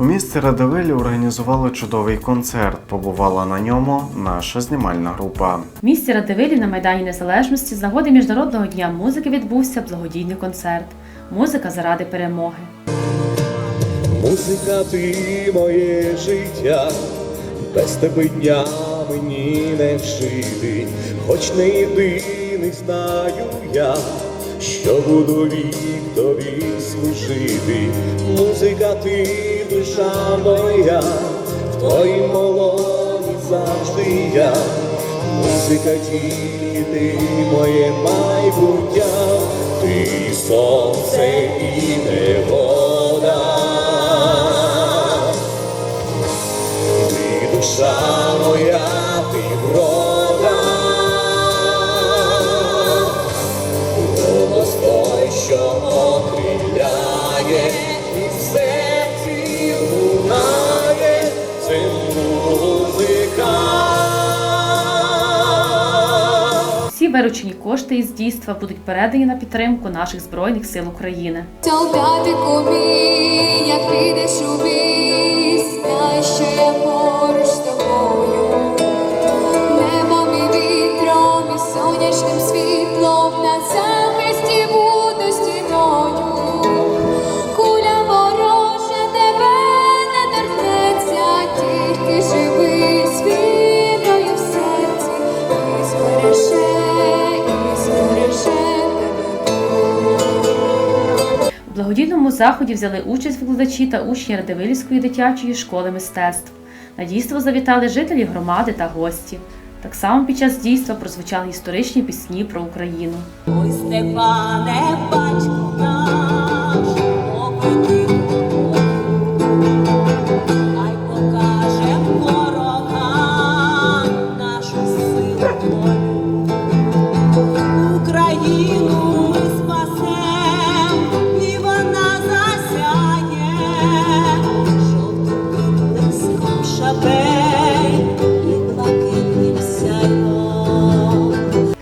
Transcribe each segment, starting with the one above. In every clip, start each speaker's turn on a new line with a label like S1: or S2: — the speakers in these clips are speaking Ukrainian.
S1: У місті Радивилі організували чудовий концерт. Побувала на ньому наша знімальна група.
S2: В місті Радивилі на Майдані Незалежності з нагоди Міжнародного дня музики відбувся благодійний концерт. Музика заради перемоги.
S3: Музика, ти моє життя, без тебе дня мені не жити, хоч не єдиний знаю я, що буду вік тобі служити. Музика, ти душа моя, в твоїй молоді завжди я. Музика, тільки ти моє майбуття, ти сонце
S2: Виручені кошти із дійства будуть передані на підтримку наших збройних сил України.
S4: Солдати мій, як підеш у бій,
S2: благодійному заході взяли участь викладачі та учні Радивилівської дитячої школи мистецтв. На дійство завітали жителі громади та гості. Так само під час дійства прозвучали історичні пісні про Україну.
S5: Ой, Степане, батько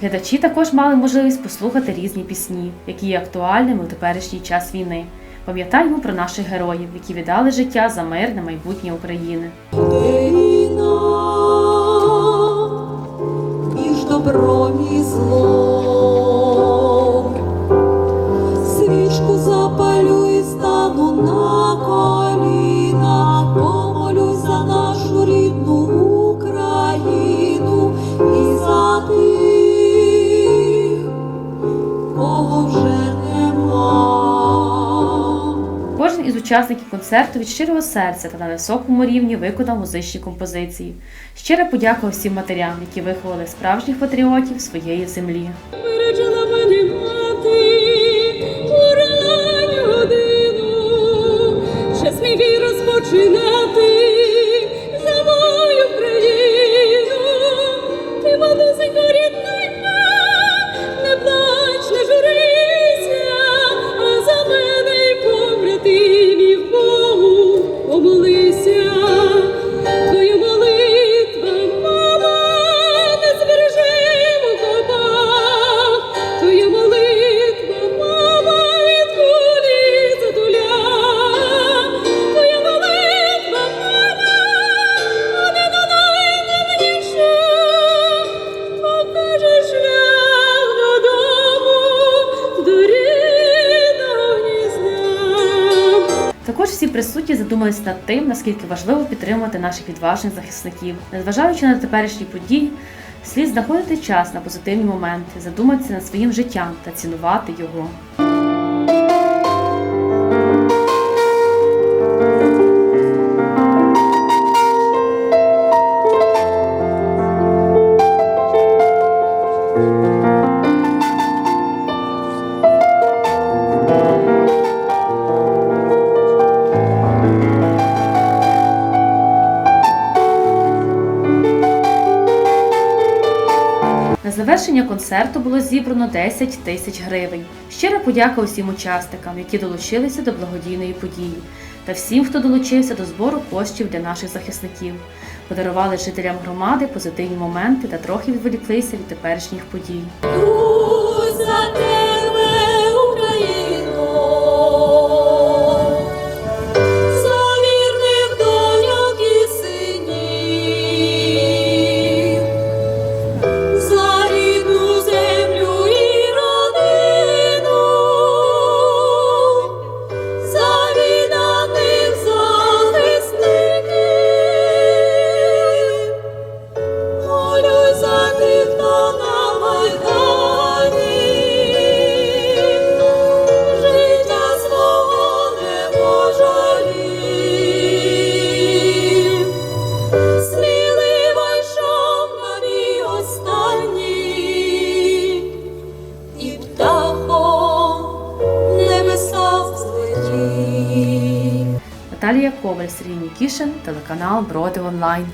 S2: Глядачі також мали можливість послухати різні пісні, які є актуальними у теперішній час війни. Пам'ятаємо про наших героїв, які віддали життя за мирне майбутнє України.
S5: Війна між добром і злом.
S2: Учасників концерту від щирого серця та на високому рівні виконав музичні композиції. Щира подяка всім матерям, які виховали справжніх патріотів своєї землі.
S5: Виручила мене годину, бій розпочинати
S2: всі присутні задумались над тим, наскільки важливо підтримувати наших відважних захисників. Незважаючи на теперішні події, слід знаходити час на позитивні моменти, задуматися над своїм життям та цінувати його. Завершення концерту було зібрано 10 тисяч гривень. Щира подяка усім учасникам, які долучилися до благодійної події, та всім, хто долучився до збору коштів для наших захисників. Подарували жителям громади позитивні моменти та трохи відволіклися від теперішніх подій. Вікторія Коваль, Сергій Нікішин, телеканал Броди Онлайн.